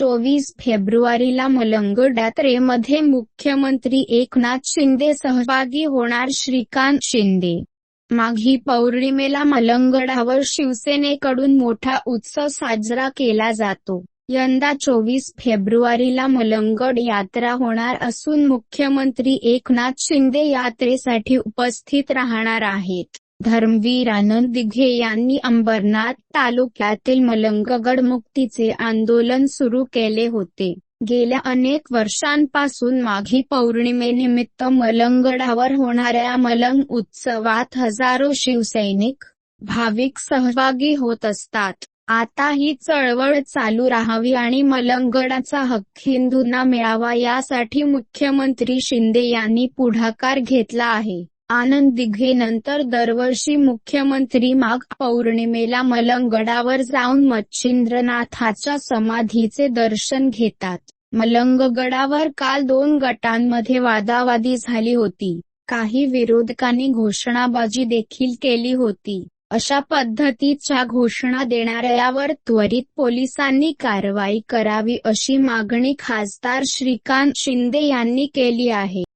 चोवीस फेब्रुवारीला मलंगड यात्रेमध्ये मुख्यमंत्री एकनाथ शिंदे सहभागी होणार श्रीकांत शिंदे. माघी पौर्णिमेला मलंगडावर शिवसेनेकडून मोठा उत्सव साजरा केला जातो. यंदा चोवीस फेब्रुवारीला मलंगड यात्रा होणार असून मुख्यमंत्री एकनाथ शिंदे यात्रेसाठी उपस्थित राहणार आहेत. धर्मवीर आनंद दिघे यांनी अंबरनाथ तालुक्यातील मलंगगड मुक्तीचे आंदोलन सुरू केले होते. गेल्या अनेक वर्षांपासून माघी पौर्णिमेनिमित्त मलंगडावर होणाऱ्या मलंग उत्सवात हजारो शिवसैनिक भाविक सहभागी होत असतात. आता ही चळवळ चालू राहावी आणि मलंगडाचा हक्क हिंदूंना मिळावा यासाठी मुख्यमंत्री शिंदे यांनी पुढाकार घेतला आहे. आनंद दिघे नंतर दरवर्षी मुख्यमंत्री माघ पौर्णिमेला मलंगडावर जाऊन मच्छिंद्रनाथाच्या समाधीचे दर्शन घेतात. मलंगगडावर काल दोन गटांमध्ये वादावादी झाली होती. काही विरोधकांनी घोषणाबाजी देखील केली होती. अशा पद्धतीच्या घोषणा देणाऱ्यावर त्वरित पोलिसांनी कारवाई करावी अशी मागणी खासदार श्रीकांत शिंदे यांनी केली आहे.